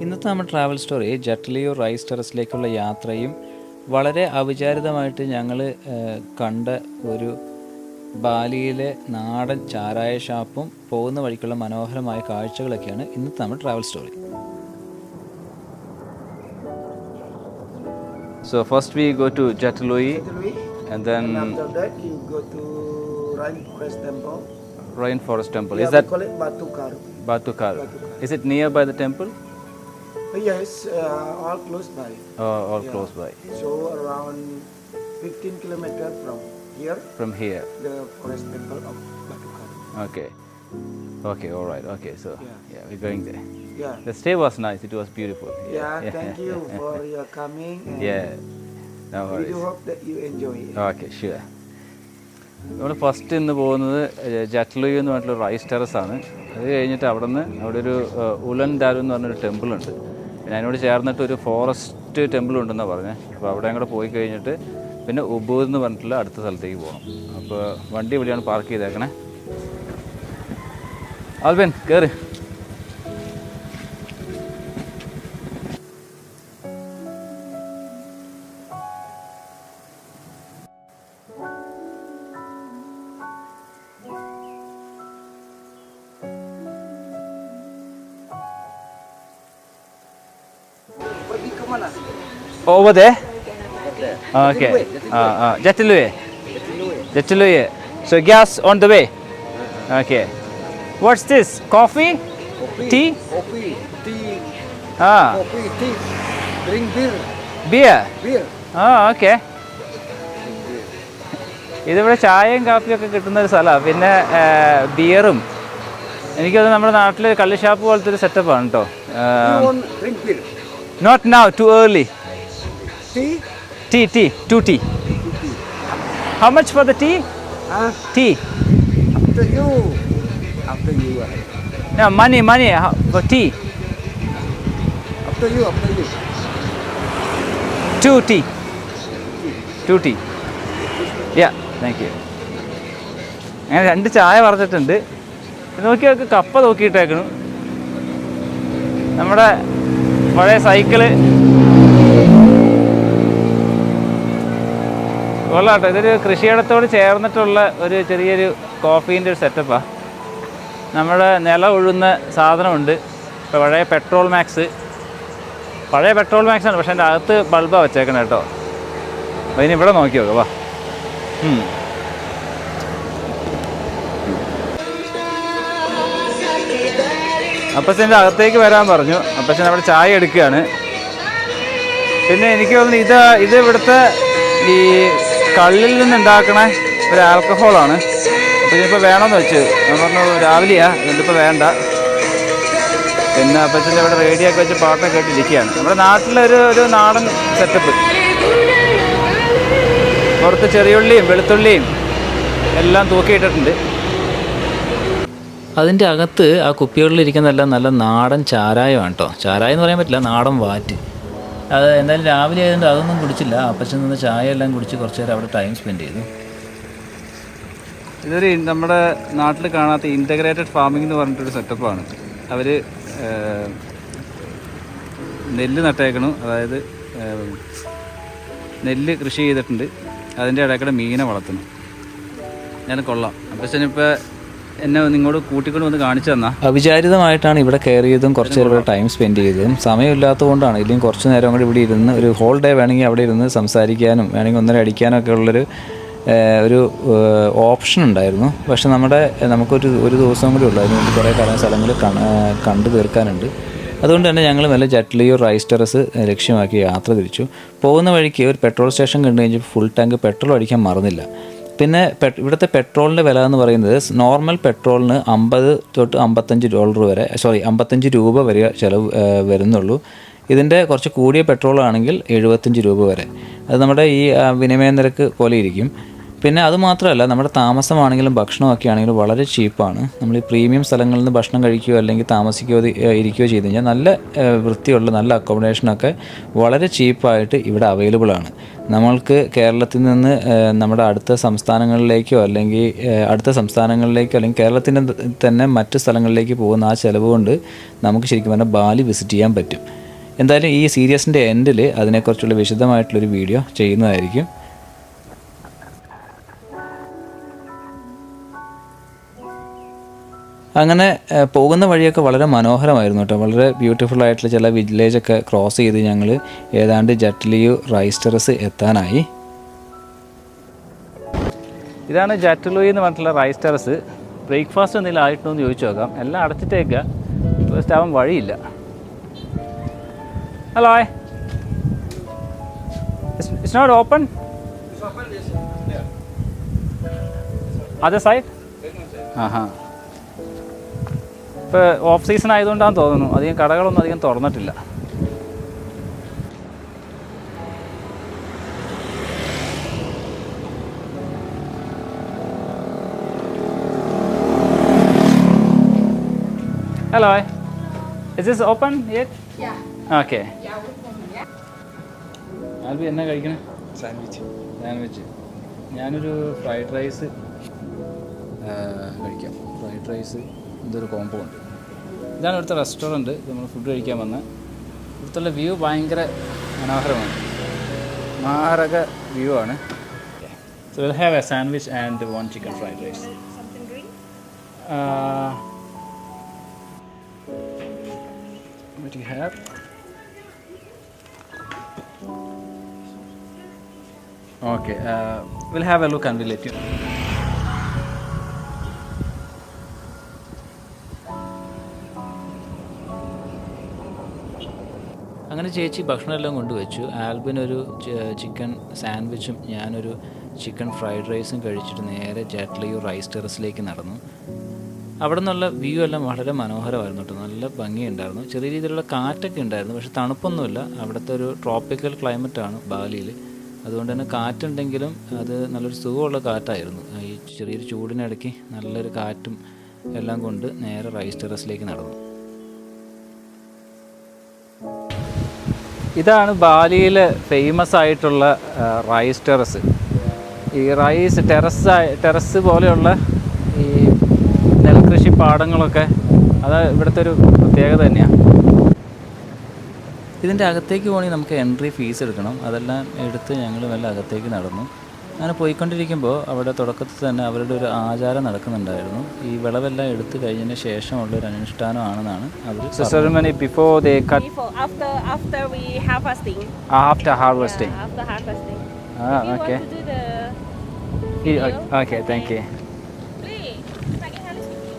ഇന്നത്തെ നമ്മുടെ travel story ജട്ട്ലിയോ റൈസ് ടെറസിലേക്കുള്ള യാത്രയും വളരെ അവിചാരിതമായിട്ട് ഞങ്ങൾ കണ്ട ഒരു ബാലിയിലെ നാടൻ ചാരായ ഷാപ്പും പോകുന്ന വഴിക്കുള്ള മനോഹരമായ കാഴ്ചകളൊക്കെയാണ് ഇന്നത്തെ നമ്മുടെ travel story So first we go to Jatalui and then And after that, you go to Rainforest Temple. Rainforest forest temple Is is we that call it Batu Karu. ബാത്തുക്കാർ is it near by the temple Uh, Yes, uh, all close by. all Yeah. close by. So around 15 kilometer from here, From here. the forest temple of Batukan. Okay. Okay, all right. Okay, so yeah, Yeah. we're going there. Yeah. The stay was nice. It was beautiful. Yeah, thank you for your coming. And Yeah. No We worries. do hope that you enjoy it. Okay, sure. നമ്മൾ first ഇന്ന് പോകുന്നത് ജട്ട്ലുയു എന്ന് പറഞ്ഞിട്ടുള്ള rice terrace ആണ് അത് കഴിഞ്ഞിട്ട് അവിടെ നിന്ന് അവിടെ ഒരു ഏഹ്, ഉലൻ ദാരു എന്ന് പറഞ്ഞൊരു ടെമ്പിൾ ഉണ്ട് പിന്നെ അതിനോട് ചേർന്നിട്ട് ഒരു ഫോറസ്റ്റ് ടെമ്പിൾ ഉണ്ടെന്നാണ് പറഞ്ഞത് അപ്പോൾ അവിടെ കൂടെ പോയി കഴിഞ്ഞിട്ട് പിന്നെ ഉബൂദ് എന്ന് പറഞ്ഞിട്ടുള്ള അടുത്ത സ്ഥലത്തേക്ക് പോകണം. അപ്പോൾ വണ്ടി ഇവിടെയാണ് പാർക്ക് ചെയ്തേക്കണേ? ആൽബിൻ കയറി Over there? Okay. Uh, uh, Jatiluye. Jatiluye. So gas on the way. Okay. What's this? Coffee? Coffee. Tea? Coffee. tea, Ah, Coffee. tea. Drink beer, beer. beer. Ah, okay. ഇതിവിടെ ചായയും കാപ്പിയും ഒക്കെ കിട്ടുന്ന ഒരു സ്ഥലമാണ് പിന്നെ ബിയറും എനിക്കത് നമ്മുടെ നാട്ടിൽ കള്ളിഷാപ്പ് പോലത്തെ ഒരു സെറ്റപ്പാണ് കേട്ടോ You now, too early. Tea? Tea, tea, two Tea? How much for the tea? Uh, tea. Ah, after you. After you. ah. No, money, money how- for tea. After you, after you. Two tea. Two tea. Yeah, thank you. അങ്ങനെ രണ്ട് ചായ പറഞ്ഞിട്ടുണ്ട് നോക്കി നോക്കി കപ്പ നോക്കിയിട്ടേക്കണു നമ്മുടെ പഴയ cycle. കൊള്ളാട്ടോ. ഇതൊരു കൃഷിയിടത്തോട് ചേർന്നിട്ടുള്ള ഒരു ചെറിയൊരു കോഫീന്റെ ഒരു സെറ്റപ്പാണ് നമ്മുടെ നില ഒഴുന്ന സാധനമുണ്ട്. പഴയ പെട്രോൾ മാക്സ് പഴയ പെട്രോൾ മാക്സ് ആണ് പക്ഷേ അതിന്റെ അകത്ത് ബൾബാണ് വെച്ചേക്കണേ കേട്ടോ. അതിന് ഇവിടെ നോക്കി നോക്കുക വാ അപ്പച്ചന്റെ അകത്തേക്ക് വരാൻ പറഞ്ഞു. അപ്പച്ചൻ അവിടെ ചായ എടുക്കുകയാണ്. പിന്നെ എനിക്ക് തോന്നുന്നു ഇത് ഇത് ഇവിടുത്തെ ഈ കള്ളിൽ നിന്നുണ്ടാക്കണ ഒരു ആൽക്കഹോളാണ് അപ്പോൾ ഇതിപ്പോൾ വേണമെന്ന് വെച്ച്. ഞാൻ പറഞ്ഞു രാവിലെയാണ് ഇതിപ്പോൾ വേണ്ട. പിന്നെ അപ്പച്ചന്റെ ഇവിടെ റേഡിയോ ഒക്കെ വെച്ച് പാട്ടൊക്കെ കേട്ടിരിക്കുകയാണ് നമ്മുടെ നാട്ടിലൊരു ഒരു നാടൻ സെറ്റപ്പ് പുറത്ത് ചെറിയുള്ളിയും വെളുത്തുള്ളിയും എല്ലാം തൂക്കിയിട്ടിട്ടുണ്ട്. അതിന്റെ അകത്ത് ആ കുപ്പികളിലിരിക്കുന്നതെല്ലാം നല്ല നാടൻ ചാരായമാണ് കേട്ടോ ചാരായം എന്ന് പറയാൻ പറ്റില്ല നാടൻ വാറ്റ്. അത് എന്തായാലും രാവിലെ ആയതുകൊണ്ട് അതൊന്നും കുടിച്ചില്ല. അപ്പച്ചൻ നിന്ന് ചായ എല്ലാം കുടിച്ച് കുറച്ച് നേരം അവിടെ ടൈം സ്പെൻഡ് ചെയ്തു. ഇതൊരു നമ്മുടെ നാട്ടിൽ കാണാത്ത ഇന്റഗ്രേറ്റഡ് ഫാമിംഗ് എന്ന് പറഞ്ഞിട്ടൊരു സെറ്റപ്പാണ് അവർ നെല്ല് നട്ടേക്കണു. അതായത് നെല്ല് കൃഷി ചെയ്തിട്ടുണ്ട്. അതിന്റെ ഇടയ്ക്കൂടെ മീനെ വളർത്തുന്നു. ഞാൻ കൊള്ളാം. അപ്പച്ചനിപ്പോൾ എന്നെ നിങ്ങളോട് കൂട്ടിക്കൊണ്ട് വന്ന് കാണിച്ചു തന്നാ. അവിചാരിതമായിട്ടാണ് ഇവിടെ കയറിയതും കുറച്ച് നേരം ഇവിടെ ടൈം സ്പെൻഡ് ചെയ്തതും. സമയമില്ലാത്തത് കൊണ്ടാണ് ഇല്ലെങ്കിൽ കുറച്ച് നേരം കൂടി ഇവിടെ ഇരുന്ന് ഒരു ഹോൾ ഡേ വേണമെങ്കിൽ അവിടെ ഇരുന്ന് സംസാരിക്കാനും വേണമെങ്കിൽ ഒന്നര അടിക്കാനൊക്കെ ഉള്ളൊരു ഒരു ഓപ്ഷൻ ഉണ്ടായിരുന്നു. പക്ഷെ നമ്മുടെ നമുക്കൊരു ഒരു ദിവസം കൂടി ഉള്ളൂ. അതിനുവേണ്ടി കുറേ കാലം സ്ഥലങ്ങൾ കണ്ടു തീർക്കാനുണ്ട്. അതുകൊണ്ട് തന്നെ ഞങ്ങൾ നല്ല ജട്ട്ലിയോ റൈസ് ടെറസ് ലക്ഷ്യമാക്കി യാത്ര തിരിച്ചു. പോകുന്ന വഴിക്ക് ഒരു പെട്രോൾ സ്റ്റേഷൻ കണ്ടു കഴിഞ്ഞപ്പോൾ ഫുൾ ടാങ്ക് പെട്രോൾ അടിക്കാൻ മറന്നില്ല. പിന്നെ ഇവിടുത്തെ പെട്രോളിന്റെ വില എന്ന് പറയുന്നത് നോർമൽ പെട്രോളിന് അമ്പത് തൊട്ട് അമ്പത്തഞ്ച് ഡോളർ വരെ സോറി അമ്പത്തഞ്ച് രൂപ വരെ ചിലവ് വരുന്നുള്ളൂ. ഇതിന്റെ കുറച്ച് കൂടിയ പെട്രോൾ ആണെങ്കിൽ എഴുപത്തഞ്ച് രൂപ വരെ. അത് നമ്മുടെ ഈ വിനിമയ നിരക്ക് പോലെ ഇരിക്കും. പിന്നെ അത് മാത്രമല്ല നമ്മുടെ താമസമാണെങ്കിലും ഭക്ഷണമൊക്കെ ആണെങ്കിലും വളരെ ചീപ്പാണ്. നമ്മൾ ഈ പ്രീമിയം സ്ഥലങ്ങളിൽ നിന്ന് ഭക്ഷണം കഴിക്കുകയോ അല്ലെങ്കിൽ താമസിക്കുകയോ ഇരിക്കുകയോ ചെയ്ത് കഴിഞ്ഞാൽ നല്ല വൃത്തിയുള്ള നല്ല അക്കോമഡേഷനൊക്കെ വളരെ ചീപ്പായിട്ട് ഇവിടെ അവൈലബിൾ ആണ്. നമ്മൾക്ക് കേരളത്തിൽ നിന്ന് നമ്മുടെ അടുത്ത സംസ്ഥാനങ്ങളിലേക്കോ അല്ലെങ്കിൽ അടുത്ത സംസ്ഥാനങ്ങളിലേക്കോ അല്ലെങ്കിൽ കേരളത്തിന്റെ തന്നെ മറ്റ് സ്ഥലങ്ങളിലേക്ക് പോകുന്ന ആ ചിലവ് കൊണ്ട് നമുക്ക് ശരിക്കും പറഞ്ഞാൽ ബാലി വിസിറ്റ് ചെയ്യാൻ പറ്റും. എന്തായാലും ഈ സീരീസിന്റെ എൻഡിൽ അതിനെക്കുറിച്ചുള്ള വിശദമായിട്ടുള്ളൊരു വീഡിയോ ചെയ്യുന്നതായിരിക്കും. അങ്ങനെ പോകുന്ന വഴിയൊക്കെ വളരെ മനോഹരമായിരുന്നു കേട്ടോ. വളരെ ബ്യൂട്ടിഫുൾ ആയിട്ടുള്ള ചില വില്ലേജൊക്കെ ക്രോസ് ചെയ്ത് ഞങ്ങൾ ഏതാണ്ട് ജറ്റ്ലിയു റൈസ്റ്ററസ് ടെറസ് എത്താനായി. ഇതാണ് ജാറ്റുലോയി എന്ന് പറഞ്ഞിട്ടുള്ള റൈസ് ടെറസ് ബ്രേക്ക്ഫാസ്റ്റ് എന്തെങ്കിലും ആയിട്ടുണ്ടോ എന്ന് ചോദിച്ചു നോക്കാം. എല്ലാം അടച്ചിട്ടേക്കുക ടൂറിസ്റ്റ് ആവാൻ വഴിയില്ല. ഹലോ ഇറ്റ്സ് നോട്ട് ഓപ്പൺ അതേ സൈഡ് ആഹാ ഇപ്പോൾ ഓഫ് സീസൺ ആയതുകൊണ്ടാണ് തോന്നുന്നു അധികം കടകളൊന്നും അധികം തുറന്നിട്ടില്ല Hello. Is this open yet? Yeah. Okay. Albi എന്നാ കഴിക്കണേ സാൻഡ്വിച്ച് സാൻഡ്വിച്ച് ഞാനൊരു ഫ്രൈഡ് റൈസ് കഴിക്കാം ഫ്രൈഡ് റൈസ് ഇതൊരു കോംബോ ഉണ്ട്. ഇതാണ് ഇവിടുത്തെ റെസ്റ്റോറന്റ് നമ്മൾ ഫുഡ് കഴിക്കാൻ വന്ന. ഇവിടുത്തെ വ്യൂ ഭയങ്കര മനോഹരമാണ്. മാരക വ്യൂ ആണ്. So will have a sandwich and one chicken fried rice Something will Uh, what do you have? Okay, uh, we'll have a look and we'll let you know. അങ്ങനെ ചേച്ചി ഭക്ഷണമെല്ലാം കൊണ്ടുവച്ചു. ആൽബിനൊരു ചിക്കൻ സാൻഡ്വിച്ചും ഞാനൊരു chicken fried റൈസും കഴിച്ചിട്ട് നേരെ ജാറ്റ്ലിയു rice ടെറസിലേക്ക് നടന്നു. അവിടെ നിന്നുള്ള വ്യൂ എല്ലാം വളരെ മനോഹരമായിരുന്നു കേട്ടോ. നല്ല ഭംഗിയുണ്ടായിരുന്നു. ചെറിയ രീതിയിലുള്ള കാറ്റൊക്കെ ഉണ്ടായിരുന്നു. പക്ഷെ തണുപ്പൊന്നുമില്ല. അവിടുത്തെ ഒരു ട്രോപ്പിക്കൽ ക്ലൈമറ്റാണ് ബാലിയിൽ. അതുകൊണ്ട് തന്നെ കാറ്റുണ്ടെങ്കിലും അത് നല്ലൊരു സുഖമുള്ള കാറ്റായിരുന്നു. ഈ ചെറിയൊരു ചൂടിനിടയ്ക്ക് നല്ലൊരു കാറ്റും എല്ലാം കൊണ്ട് നേരെ റൈസ് ടെറസിലേക്ക് നടന്നു. ഇതാണ് ബാലിയിൽ ഫേമസ് ആയിട്ടുള്ള റൈസ് ടെറസ് ഈ റൈസ് ടെറസ് ടെറസ് പോലെയുള്ള ഈ നെൽകൃഷി പാടങ്ങളൊക്കെ അത് ഇവിടുത്തെ ഒരു പ്രത്യേകത തന്നെയാണ്. ഇതിന്റെ അകത്തേക്ക് പോകണമെങ്കിൽ നമുക്ക് എൻട്രി ഫീസ് എടുക്കണം. അതെല്ലാം എടുത്ത് ഞങ്ങൾ വല്ല അകത്തേക്ക് നടന്നു. അങ്ങനെ പോയിക്കൊണ്ടിരിക്കുമ്പോൾ അവിടെ തുടക്കത്തിൽ തന്നെ അവരുടെ ഒരു ആചാരം നടക്കുന്നുണ്ടായിരുന്നു ഈ വിളവെല്ലാം എടുത്തു കഴിഞ്ഞതിന് ശേഷമുള്ള ഒരു അനുഷ്ഠാനമാണെന്നാണ് അവർ So before they cut after, after we harvesting. after harvesting. Yeah, after harvesting. Ah, if you okay. want to do the ഈ- Okay, thank you. please, second hand is with you.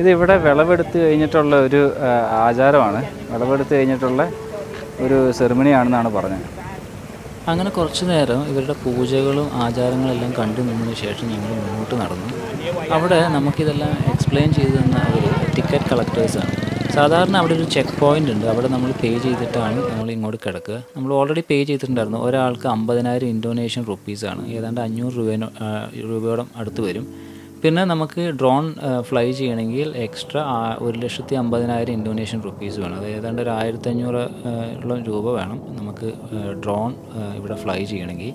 ഇത് ഇവിടെ വിളവെടുത്ത് കഴിഞ്ഞിട്ടുള്ള ഒരു ആചാരമാണ് വിളവെടുത്ത് കഴിഞ്ഞിട്ടുള്ള ഒരു സെറിമണി ആണെന്നാണ് പറഞ്ഞത് അങ്ങനെ കുറച്ച് നേരം ഇവരുടെ പൂജകളും ആചാരങ്ങളെല്ലാം കണ്ടു നിന്നതിന് ശേഷം ഞങ്ങൾ മുന്നോട്ട് നടന്നു. അവിടെ നമുക്കിതെല്ലാം എക്സ്പ്ലെയിൻ ചെയ്തു തന്ന അവർ ടിക്കറ്റ് കളക്ടേഴ്സാണ് സാധാരണ അവിടെ ഒരു ചെക്ക് പോയിന്റ് ഉണ്ട്. അവിടെ നമ്മൾ പേ ചെയ്തിട്ടാണ് നമ്മൾ ഇങ്ങോട്ട് കിടക്കുക. നമ്മൾ ഓൾറെഡി പേ ചെയ്തിട്ടുണ്ടായിരുന്നു. ഒരാൾക്ക് അമ്പതിനായിരം ഇൻഡോനേഷ്യൻ റുപ്പീസാണ് ഏതാണ്ട് അഞ്ഞൂറ് രൂപ രൂപയോളം അടുത്ത് വരും. പിന്നെ നമുക്ക് ഡ്രോൺ ഫ്ലൈ ചെയ്യണമെങ്കിൽ എക്സ്ട്രാ ഒരു ലക്ഷത്തി അമ്പതിനായിരം ഇൻഡോനേഷ്യൻ റുപ്പീസ് വേണം. അതായത് ഏതാണ്ട് ഒരു ആയിരത്തഞ്ഞൂറ് രൂപ വേണം നമുക്ക് ഡ്രോൺ ഇവിടെ ഫ്ലൈ ചെയ്യണമെങ്കിൽ.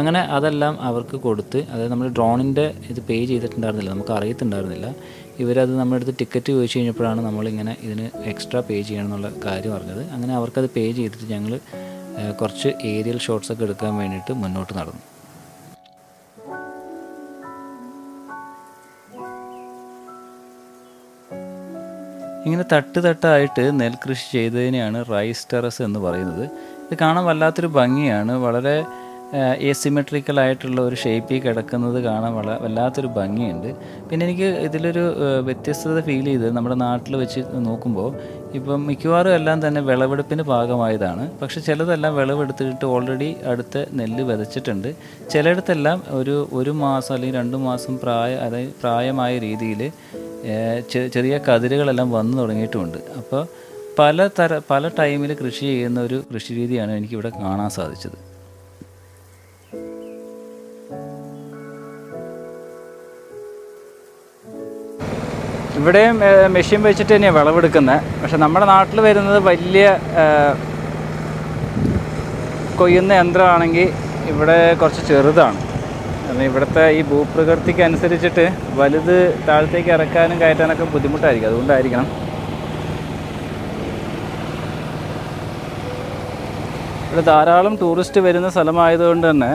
അങ്ങനെ അതെല്ലാം അവർക്ക് കൊടുത്ത് അതായത് നമ്മൾ ഡ്രോണിന്റെ ഇത് പേ ചെയ്തിട്ടുണ്ടായിരുന്നില്ല നമുക്ക് അറിയത്തുണ്ടായിരുന്നില്ല. ഇവരത് നമ്മുടെ അടുത്ത് ടിക്കറ്റ് ചോദിച്ചു കഴിഞ്ഞപ്പോഴാണ് നമ്മളിങ്ങനെ ഇതിന് എക്സ്ട്രാ പേ ചെയ്യണം എന്നുള്ള കാര്യം പറഞ്ഞത് അങ്ങനെ അവർക്കത് പേ ചെയ്തിട്ട് ഞങ്ങൾ കുറച്ച് ഏരിയൽ ഷോട്ട്സൊക്കെ എടുക്കാൻ വേണ്ടിയിട്ട് മുന്നോട്ട് നടന്നു. ഇങ്ങനെ തട്ട് തട്ടായിട്ട് നെൽകൃഷി ചെയ്തതിനെയാണ് റൈസ് ടെറസ് എന്ന് പറയുന്നത്. ഇത് കാണാൻ വല്ലാത്തൊരു ഭംഗിയാണ്. വളരെ എസിമെട്രിക്കൽ ആയിട്ടുള്ള ഒരു ഷേപ്പിൽ കിടക്കുന്നത് കാണാൻ വള വല്ലാത്തൊരു ഭംഗിയുണ്ട്. പിന്നെ എനിക്ക് ഇതിലൊരു വ്യത്യസ്തത ഫീൽ ചെയ്ത് നമ്മുടെ നാട്ടിൽ വെച്ച് നോക്കുമ്പോൾ ഇപ്പം മിക്കവാറും എല്ലാം തന്നെ വിളവെടുപ്പിന് ഭാഗമായതാണ് പക്ഷെ ചിലതെല്ലാം വിളവെടുത്തിട്ട് ഓൾറെഡി അടുത്ത നെല്ല് വിതച്ചിട്ടുണ്ട്. ചിലയിടത്തെല്ലാം ഒരു ഒരു മാസം അല്ലെങ്കിൽ രണ്ട് മാസം പ്രായ അതായത് പ്രായമായ രീതിയിൽ ചെറിയ കതിരുകളെല്ലാം വന്നു തുടങ്ങിയിട്ടുമുണ്ട് അപ്പോൾ പല തര പല ടൈമിൽ കൃഷി ചെയ്യുന്ന ഒരു കൃഷി രീതിയാണ് എനിക്കിവിടെ കാണാൻ സാധിച്ചത്. ഇവിടെയും മെഷീൻ വെച്ചിട്ട് തന്നെയാണ് വിളവെടുക്കുന്നത് പക്ഷെ നമ്മുടെ നാട്ടിൽ വരുന്നത് വലിയ കൊയ്യുന്ന യന്ത്രമാണെങ്കിൽ ഇവിടെ കുറച്ച് ചെറുതാണ്. കാരണം ഇവിടുത്തെ ഈ ഭൂപ്രകൃതിക്ക് അനുസരിച്ചിട്ട് വലുത് താഴത്തേക്ക് ഇറക്കാനും കയറ്റാനൊക്കെ ബുദ്ധിമുട്ടായിരിക്കും. അതുകൊണ്ടായിരിക്കണം. ഇവിടെ ധാരാളം ടൂറിസ്റ്റ് വരുന്ന സ്ഥലമായതുകൊണ്ട് തന്നെ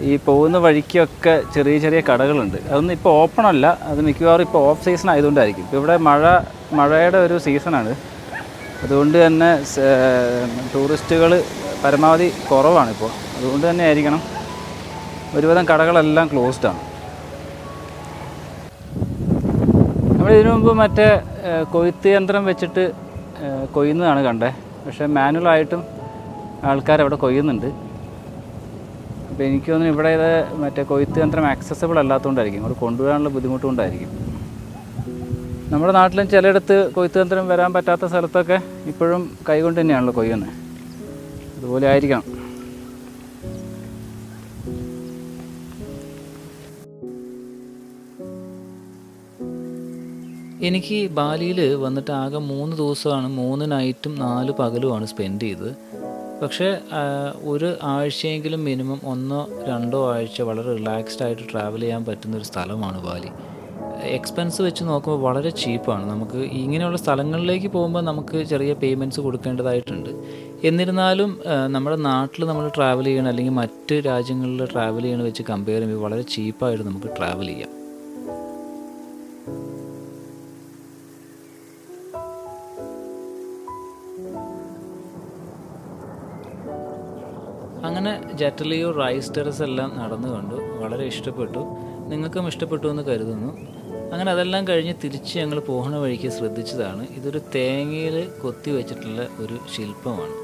ഈ പോകുന്ന വഴിക്കൊക്കെ ചെറിയ ചെറിയ കടകളുണ്ട്. അതൊന്നും ഇപ്പോൾ ഓപ്പൺ അല്ല. അത് മിക്കവാറും ഇപ്പോൾ ഓഫ് സീസൺ ആയതുകൊണ്ടായിരിക്കും. ഇപ്പോൾ ഇവിടെ മഴ മഴയുടെ ഒരു സീസണാണ് അതുകൊണ്ട് തന്നെ ടൂറിസ്റ്റുകൾ പരമാവധി കുറവാണിപ്പോൾ അതുകൊണ്ട് തന്നെ ആയിരിക്കണം. ഒരുവിധം കടകളെല്ലാം ക്ലോസ്ഡ് ആണ്. നമ്മൾ ഇതിനു മുമ്പ് മറ്റേ കൊയ്ത്ത് യന്ത്രം വെച്ചിട്ട് കൊയ്യുന്നതാണ് കണ്ടേ. പക്ഷേ മാനുവലായിട്ടും ആൾക്കാർ അവിടെ കൊയ്യുന്നുണ്ട്. അപ്പോൾ എനിക്ക് തോന്നുന്നു ഇവിടെ ഇത് മറ്റേ കൊയ്ത്ത് യന്ത്രം ആക്സസബിൾ അല്ലാത്തതുകൊണ്ടായിരിക്കും. ഇങ്ങോട്ട് കൊണ്ടുവരാനുള്ള ബുദ്ധിമുട്ടുകൊണ്ടായിരിക്കും. നമ്മുടെ നാട്ടിലും ചിലയിടത്ത് കൊയ്ത്ത് യന്ത്രം വരാൻ പറ്റാത്ത സ്ഥലത്തൊക്കെ ഇപ്പോഴും കൈകൊണ്ട് തന്നെയാണല്ലോ കൊയ്യുന്നത് അതുപോലെ ആയിരിക്കണം. എനിക്ക് ബാലിയിൽ വന്നിട്ട് ആകെ മൂന്ന് ദിവസമാണ് മൂന്ന് നൈറ്റും നാല് പകലുമാണ് സ്പെൻഡ് ചെയ്തത്. പക്ഷേ ഒരു ആഴ്ചയെങ്കിലും മിനിമം ഒന്നോ രണ്ടോ ആഴ്ച വളരെ റിലാക്സ്ഡ് ആയിട്ട് ട്രാവൽ ചെയ്യാൻ പറ്റുന്ന ഒരു സ്ഥലമാണ് ബാലി. എക്സ്പെൻസ് വെച്ച് നോക്കുമ്പോൾ വളരെ ചീപ്പാണ് നമുക്ക് ഇങ്ങനെയുള്ള സ്ഥലങ്ങളിലേക്ക് പോകുമ്പോൾ നമുക്ക് ചെറിയ പേയ്മെന്റ്സ് കൊടുക്കേണ്ടതായിട്ടുണ്ട്. എന്നിരുന്നാലും നമ്മുടെ നാട്ടിൽ നമ്മൾ ട്രാവൽ ചെയ്യണം അല്ലെങ്കിൽ മറ്റ് രാജ്യങ്ങളിൽ ട്രാവൽ ചെയ്യണ വെച്ച് കമ്പയർ ചെയ്യുമ്പോൾ വളരെ ചീപ്പായിട്ട് നമുക്ക് ട്രാവൽ ചെയ്യാം. ജറ്റലിയോ റൈസ് ടെറസ് എല്ലാം നടന്നു കണ്ടു. വളരെ ഇഷ്ടപ്പെട്ടു. നിങ്ങൾക്കും ഇഷ്ടപ്പെട്ടു എന്ന് കരുതുന്നു. അങ്ങനെ അതെല്ലാം കഴിഞ്ഞ് തിരിച്ച് ഞങ്ങൾ പോകുന്ന വഴിക്ക് ശ്രദ്ധിച്ചതാണ്. ഇതൊരു തേങ്ങയിൽ കൊത്തി വെച്ചിട്ടുള്ള ഒരു ശില്പമാണ്.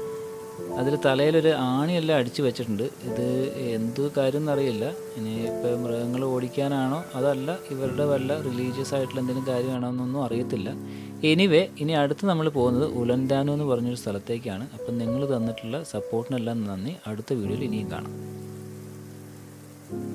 അതിൽ തലയിലൊരു ആണിയെല്ലാം അടിച്ചു വെച്ചിട്ടുണ്ട്. ഇത് എന്ത് കാര്യം എന്നറിയില്ല. ഇനി ഇപ്പോൾ മൃഗങ്ങൾ ഓടിക്കാനാണോ അതല്ല ഇവരുടെ വല്ല റിലീജിയസ് ആയിട്ടുള്ള എന്തെങ്കിലും കാര്യമാണോ എന്നൊന്നും അറിയത്തില്ല. എനിവേ ഇനി അടുത്ത് നമ്മൾ പോകുന്നത് ഉലന്താനോ എന്ന് പറഞ്ഞൊരു സ്ഥലത്തേക്കാണ്. അപ്പം നിങ്ങൾ തന്നിട്ടുള്ള സപ്പോർട്ടിനെല്ലാം നന്ദി. അടുത്ത വീഡിയോയിൽ ഇനിയും കാണാം.